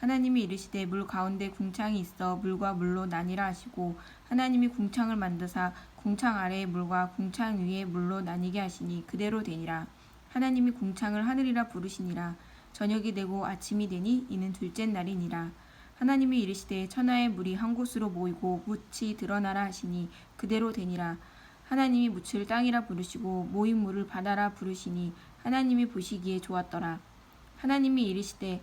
하나님이 이르시되 물 가운데 궁창이 있어 물과 물로 나뉘라 하시고 하나님이 궁창을 만드사 궁창 아래의 물과 궁창 위의 물로 나뉘게 하시니 그대로 되니라. 하나님이 궁창을 하늘이라 부르시니라. 저녁이 되고 아침이 되니 이는 둘째 날이니라. 하나님이 이르시되 천하의 물이 한 곳으로 모이고 묻이 드러나라 하시니 그대로 되니라. 하나님이 묻을 땅이라 부르시고 모인 물을 바다라 부르시니 하나님이 보시기에 좋았더라. 하나님이 이르시되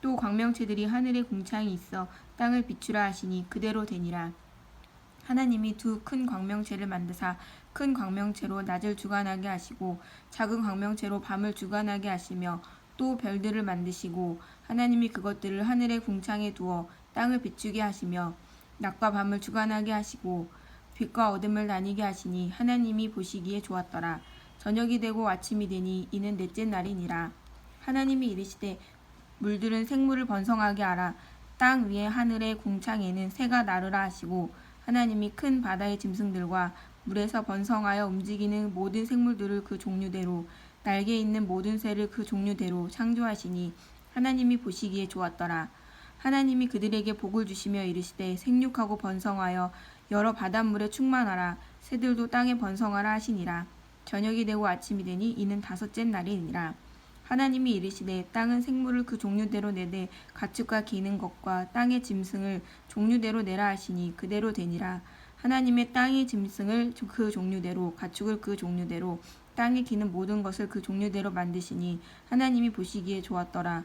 또 광명체들이 하늘의 궁창이 있어 땅을 비추라 하시니 그대로 되니라. 하나님이 두 큰 광명체를 만드사 큰 광명체로 낮을 주관하게 하시고 작은 광명체로 밤을 주관하게 하시며 또 별들을 만드시고 하나님이 그것들을 하늘의 궁창에 두어 땅을 비추게 하시며 낮과 밤을 주관하게 하시고 빛과 어둠을 나뉘게 하시니 하나님이 보시기에 좋았더라. 저녁이 되고 아침이 되니 이는 넷째 날이니라. 하나님이 이르시되 물들은 생물을 번성하게 하라. 땅 위에 하늘의 궁창에는 새가 나르라 하시고 하나님이 큰 바다의 짐승들과 물에서 번성하여 움직이는 모든 생물들을 그 종류대로 날개 있는 모든 새를 그 종류대로 창조하시니 하나님이 보시기에 좋았더라. 하나님이 그들에게 복을 주시며 이르시되 생육하고 번성하여 여러 바닷물에 충만하라. 새들도 땅에 번성하라 하시니라. 저녁이 되고 아침이 되니 이는 다섯째 날이니라. 하나님이 이르시되 땅은 생물을 그 종류대로 내되 가축과 기는 것과 땅의 짐승을 종류대로 내라 하시니 그대로 되니라. 하나님의 땅의 짐승을 그 종류대로 가축을 그 종류대로 땅에 기는 모든 것을 그 종류대로 만드시니 하나님이 보시기에 좋았더라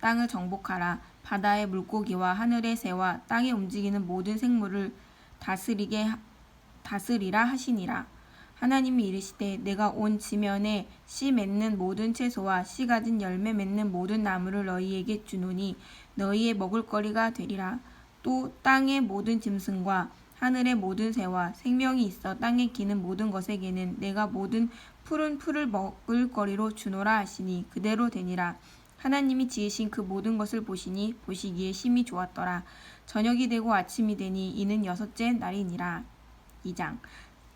땅을 정복하라. 바다의 물고기와 하늘의 새와 땅에 움직이는 모든 생물을 다스리게 하- 다스리라 하시니라. 하나님이 이르시되 내가 온 지면에 씨 맺는 모든 채소와 씨 가진 열매 맺는 모든 나무를 너희에게 주노니 너희의 먹을거리가 되리라. 또 땅의 모든 짐승과 하늘의 모든 새와 생명이 있어 땅에 기는 모든 것에게는 내가 모든 푸른 풀을 먹을 거리로 주노라 하시니 그대로 되니라 하나님이 지으신 그 모든 것을 보시니 보시기에 심히 좋았더라 저녁이 되고 아침이 되니 이는 여섯째 날이니라 2장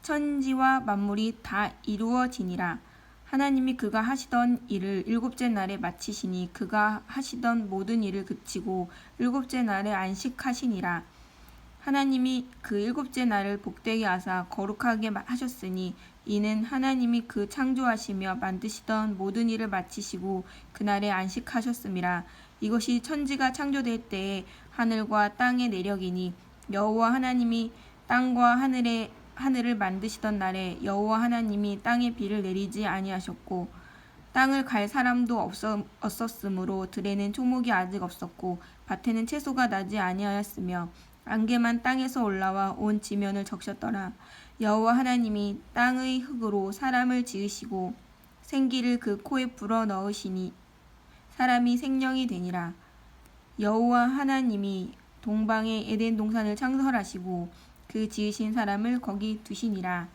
천지와 만물이 다 이루어지니라. 하나님이 그가 하시던 일을 일곱째 날에 마치시니 그가 하시던 모든 일을 그치고 일곱째 날에 안식하시니라. 하나님이 그 일곱째 날을 복되게 하사 거룩하게 하셨으니 이는 하나님이 그 창조하시며 만드시던 모든 일을 마치시고 그날에 안식하셨음이라. 이것이 천지가 창조될 때에 하늘과 땅의 내력이니 여호와 하나님이 땅과 하늘의 하늘을 만드시던 날에 여호와 하나님이 땅에 비를 내리지 아니하셨고 땅을 갈 사람도 없었, 없었으므로 들에는 초목이 아직 없었고 밭에는 채소가 나지 아니하였으며 안개만 땅에서 올라와 온 지면을 적셨더라 여호와 하나님이 땅의 흙으로 사람을 지으시고 생기를 그 코에 불어 넣으시니 사람이 생명이 되니라 여호와 하나님이 동방의 에덴 동산을 창설하시고 그 지으신 사람을 거기 두시니라.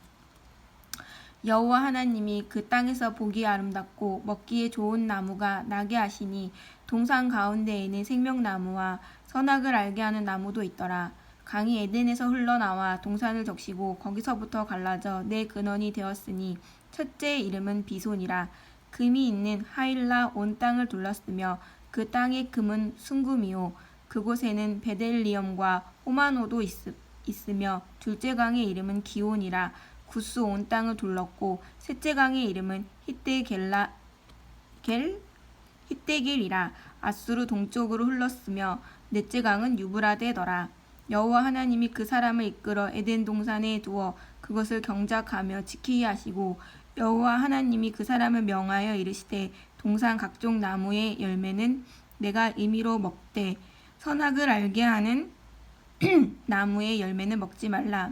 여호와 하나님이 그 땅에서 보기 아름답고 먹기에 좋은 나무가 나게 하시니 동산 가운데에는 생명나무와 선악을 알게 하는 나무도 있더라. 강이 에덴에서 흘러나와 동산을 적시고 거기서부터 갈라져 내 근원이 되었으니 첫째 이름은 비손이라. 금이 있는 하일라 온 땅을 둘렀으며 그 땅의 금은 순금이요 그곳에는 베델리엄과 호마노도 있, 있으며 둘째 강의 이름은 기온이라 구스 온 땅을 둘렀고 셋째 강의 이름은 히데겔라 겔 히데겔이라 아수르 동쪽으로 흘렀으며 넷째 강은 유브라데더라. 여호와 하나님이 그 사람을 이끌어 에덴 동산에 두어 그것을 경작하며 지키게 하시고 여호와 하나님이 그 사람을 명하여 이르시되 동산 각종 나무의 열매는 내가 임의로 먹되 선악을 알게 하는 나무의 열매는 먹지 말라